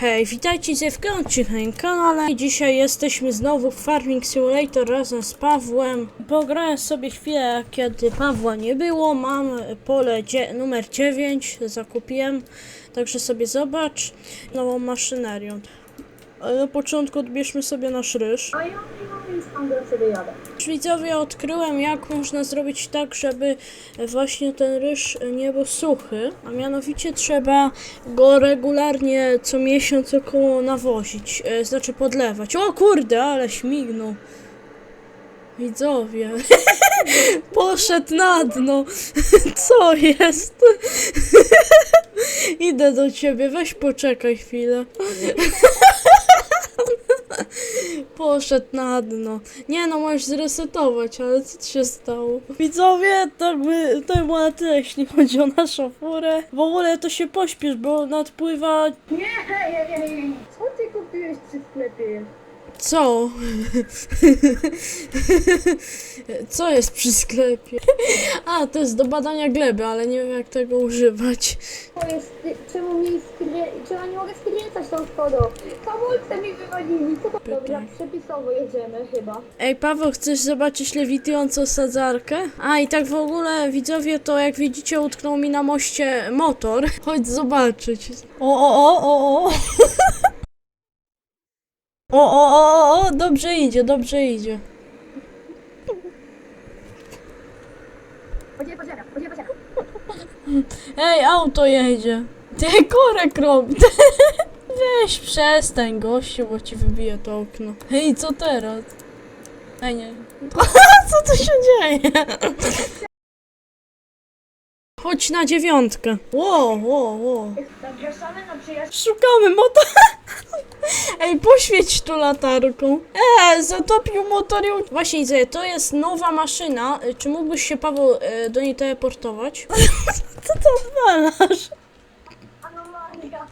Hej, witajcie z w moim kanale. Dzisiaj jesteśmy znowu w Farming Simulator razem z Pawłem. Pograłem sobie chwilę, kiedy Pawła nie było. Mam pole numer 9, zakupiłem. Także sobie zobacz nową maszynerią. Ale na początku odbierzmy sobie nasz ryż. Jadę. Widzowie, odkryłem jak można zrobić tak, żeby właśnie ten ryż nie był suchy, a mianowicie trzeba go regularnie co miesiąc około nawozić, e, znaczy podlewać. O kurde, ale śmignął. Widzowie, poszedł na dno. Co jest? Idę do ciebie, weź poczekaj chwilę. Poszedł na dno. Nie no, możesz zresetować, ale co ci się stało? Widzowie, tak by, to by było na tyle, jeśli chodzi o naszą furę. W ogóle to się pośpiesz, bo nadpływa... Nie, hej, hej, hej. Co ty kupiłeś przy sklepie? Co? Co jest przy sklepie? A, to jest do badania gleby, ale nie wiem jak tego używać. To jest, czemu mi skrę... czemu nie mogę skręcać tą szkodą? Hamulce mi wywalili, co to? Dobra, przepisowo jedziemy chyba. Ej, Paweł, chcesz zobaczyć lewitującą sadzarkę? A, i tak w ogóle, widzowie, to jak widzicie, utknął mi na moście motor. Chodź zobaczyć. O, o, o, o, o. O, o, o, o, o, dobrze idzie, dobrze idzie. Ej, auto jedzie. Ty korek robi. Weź przestań, gościu, bo ci wybije to okno. Ej, co teraz? Ej, nie. Co tu się dzieje? Chodź na dziewiątkę. Ło, ło, ło. Zapraszamy na przyjaźń. Szukamy motor. Ej, poświeć tu latarką. Eee, zatopił motor. i- Właśnie, widzę, to jest nowa maszyna. Y, Czy mógłbyś się, Paweł, y, do niej teleportować? Co to odwalasz?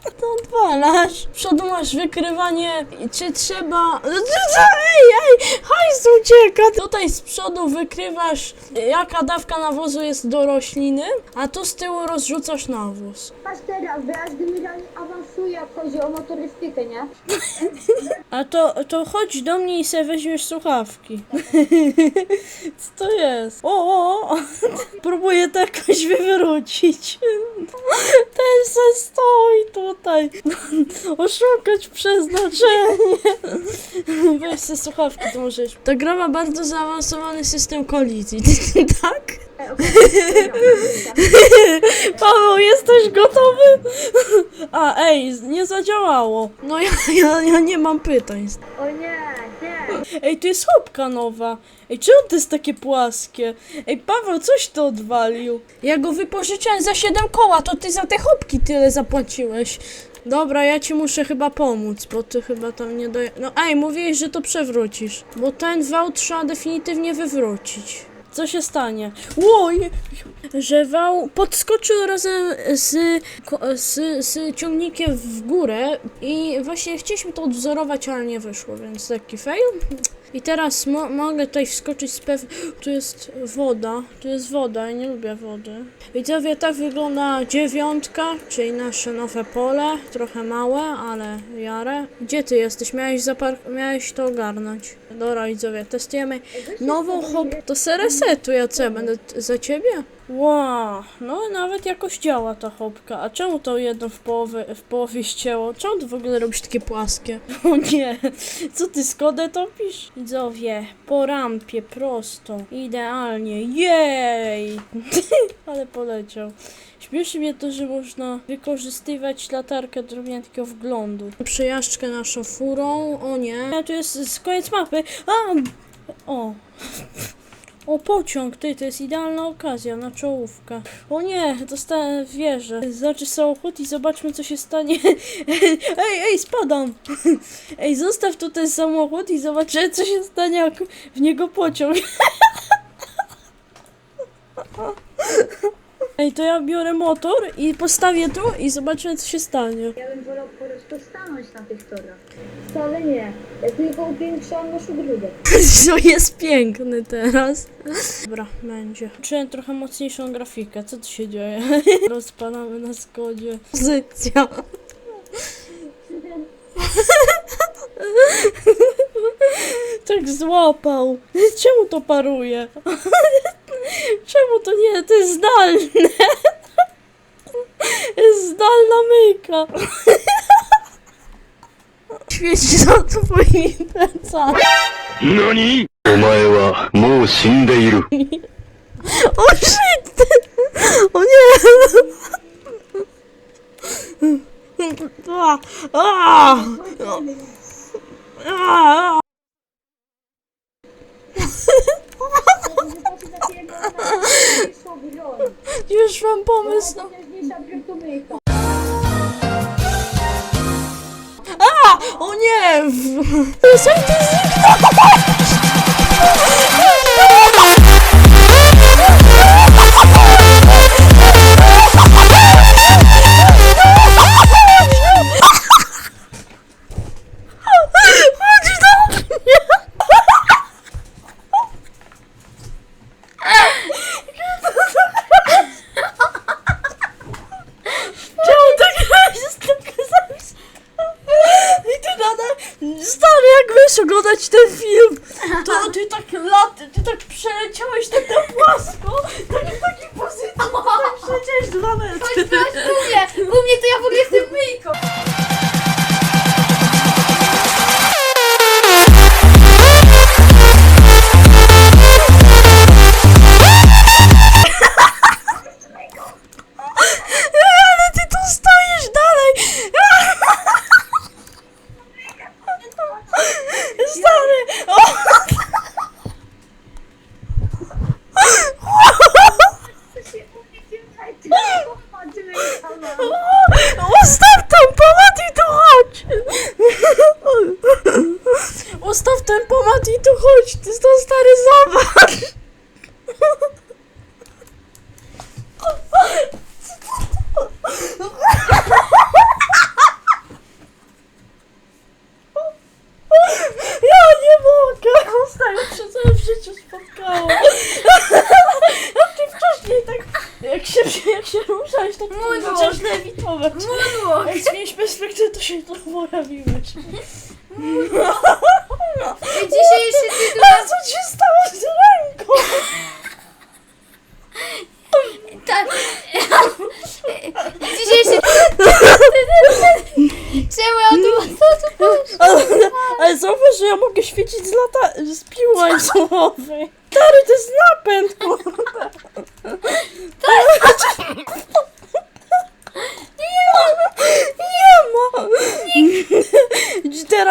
Co to odwalasz? W przodu masz wykrywanie. Czy trzeba... Ej, ej, hajs ucieka. Tutaj z przodu wykrywasz, jaka dawka nawozu jest do rośliny, a tu z tyłu rozrzucasz nawóz. Patrz teraz, już generalnie awansuję, jak chodzi o motorystykę, nie? A to, to chodź do mnie i sobie weźmiesz słuchawki. Co to jest? O, o, o. Próbuję to jakoś wywrócić. Ten se stoi tutaj. Oszukać przeznaczenie. Weź se słuchawki, to możesz. Ta gra ma bardzo zaawansowany system kolizji, tak? Okej, Paweł, jesteś gotowy? A, ej, nie zadziałało. No ja, ja, ja nie mam pytań. O nie. Ej, tu jest chopka nowa. Ej, czemu to jest takie płaskie? Ej, Paweł, coś to odwalił. Ja go wypożyczyłem za 7 koła, to ty za te chopki tyle zapłaciłeś. Dobra, ja ci muszę chyba pomóc, bo ty chyba tam nie doje... No ej, mówiłeś, że to przewrócisz. Bo ten wał trzeba definitywnie wywrócić. Co się stanie? Oj! Że wał podskoczył razem z, z, z ciągnikiem w górę i właśnie chcieliśmy to odwzorować, ale nie wyszło, więc taki fail. I teraz mo- mogę tutaj wskoczyć z pew... Tu jest woda, tu jest woda, ja nie lubię wody. Widzowie, tak wygląda dziewiątka, czyli nasze nowe pole. Trochę małe, ale jarę. Gdzie ty jesteś? Miałeś, zapar- miałeś to ogarnąć. Dobra, widzowie, testujemy nową hop... To se resetuje, co ja będę za ciebie? Wow, no nawet jakoś działa ta hopka. A czemu to jedno w połowie, w połowie ścięło? Czemu ty w ogóle robisz takie płaskie? O nie, co ty Skodę topisz? Widzowie, po rampie, prosto, idealnie, jej! Ale poleciał. Śmieszy mnie to, że można wykorzystywać latarkę do robienia takiego wglądu. Przejażdżkę naszą furą, o nie. A tu jest koniec mapy. A! O! O, pociąg, ty, to jest idealna okazja na czołówkę. O nie, dostałem wieżę. Znaczy samochód i zobaczmy, co się stanie. Ej, ej, spadam. Ej, zostaw tu ten samochód i zobaczymy, co się stanie, jak w niego pociąg. Ej, to ja biorę motor i postawię tu i zobaczymy, co się stanie. Ja bym wolał po prostu stanąć na tych torach. Wcale nie. Ja tylko upiększam nasz ogródek. To jest piękny teraz. Dobra, będzie. Czułem trochę mocniejszą grafikę. Co tu się dzieje? Rozpalamy na zgodzie. Pozycja. Tak złapał. Czemu to paruje? Czemu to nie? To jest zdalne. Jest zdalna myka. 何？お前はもう死んでいる。O nie! W- Sam U mnie, to ja w ogóle jestem myjką. Lewitować. Moonwalk. Jak zmienisz perspektywę, to się to pojawiłeś. Dzisiejszy tytuł A co ci stało z ręką? Tak. Dzisiejszy Czemu ja tu tu? Ale, ale zauważ, że ja mogę świecić z lata... z pił łańcuchowej. Stary, to jest napęd, kurde. Nie ma!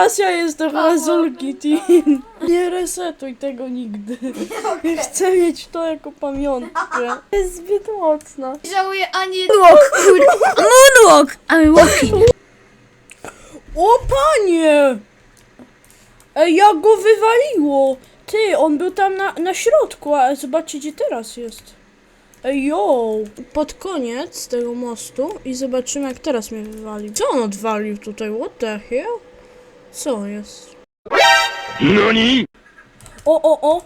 Teraz ja jestem Razulki Team. Nie resetuj tego nigdy. Chcę mieć to jako pamiątkę. Jest zbyt mocna. Żałuję ani Moonwalk, kurwa. Moonwalk, I'm walking. O panie! Ej, jak go wywaliło! Ty, on był tam na, na środku, a zobaczcie gdzie teraz jest. Ej, yo! Pod koniec tego mostu i zobaczymy jak teraz mnie wywalił. Co on odwalił tutaj? What the hell? Co jest? 何 O, o, o!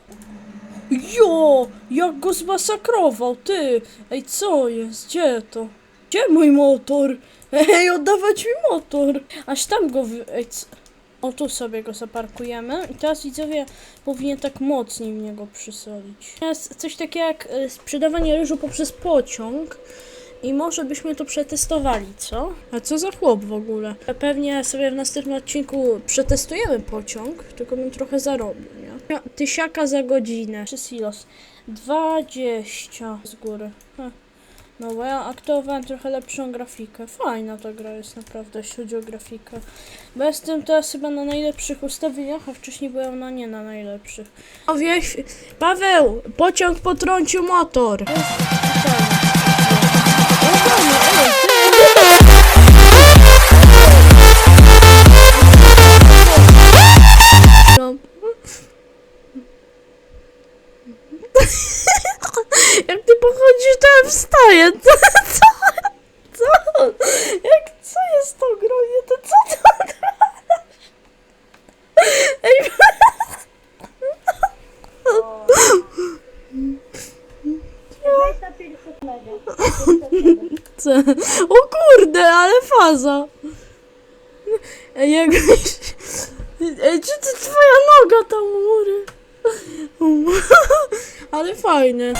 Jo! Jak go zmasakrował, ty! Ej, co jest? Gdzie to? Gdzie mój motor? Ej, oddawać mi motor! Aż tam go wy... Ej, c... O, tu sobie go zaparkujemy. I teraz widzowie powinien tak mocniej w niego przysolić. Jest coś takiego jak e, sprzedawanie ryżu poprzez pociąg. I może byśmy to przetestowali, co? A co za chłop w ogóle? Pewnie sobie w następnym odcinku przetestujemy pociąg, tylko bym trochę zarobił, nie? Tysiaka za godzinę. Czy silos? 20 z góry. Heh. No bo ja aktowałem trochę lepszą grafikę. Fajna ta gra jest naprawdę, jeśli chodzi o grafikę. Bo jestem teraz chyba na najlepszych ustawieniach, a wcześniej byłem na nie na najlepszych. O wieś, Paweł, pociąg potrącił motor. Jest, Jak ty pochodzisz, to ja wstaję. Co? co? Jak, co jest z tą grą? Nie, to co to grasz? Ej, Weź na pierwszą co? O kurde, ale faza. Ej, czy to twoja noga tam u góry? Ale fajne.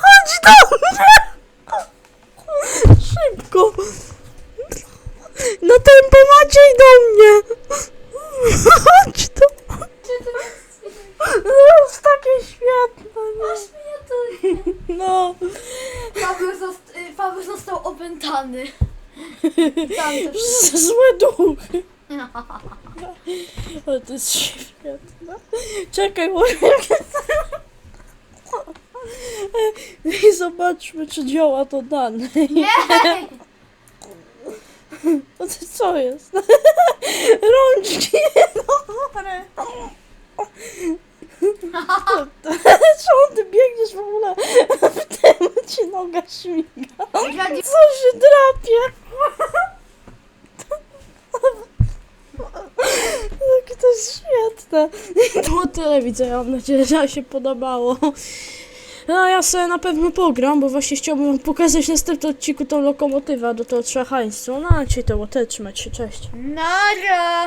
Chodź do mnie! Szybko! Na tempomacie i do mnie! Chodź tu! To jest takie świetne, nie? No. Paweł, zost- y, Paweł został opętany. Tam też. Z- Złe duchy. Ale to jest świetne. Czekaj, bo... I zobaczmy, czy działa to dane. Nie! No to co jest? Rączki chore. Czemu ty biegniesz w ogóle w tym ci noga śmiga? Co się drapie? Jak to jest świetne. To było tyle widzę, ja mam nadzieję, że się podobało. No ja sobie na pewno pogram, bo właśnie chciałbym wam pokazać w następnym odcinku tą lokomotywę, do tego trzeba haństwo. No a dzisiaj to było tyle, trzymać się, cześć. Nara!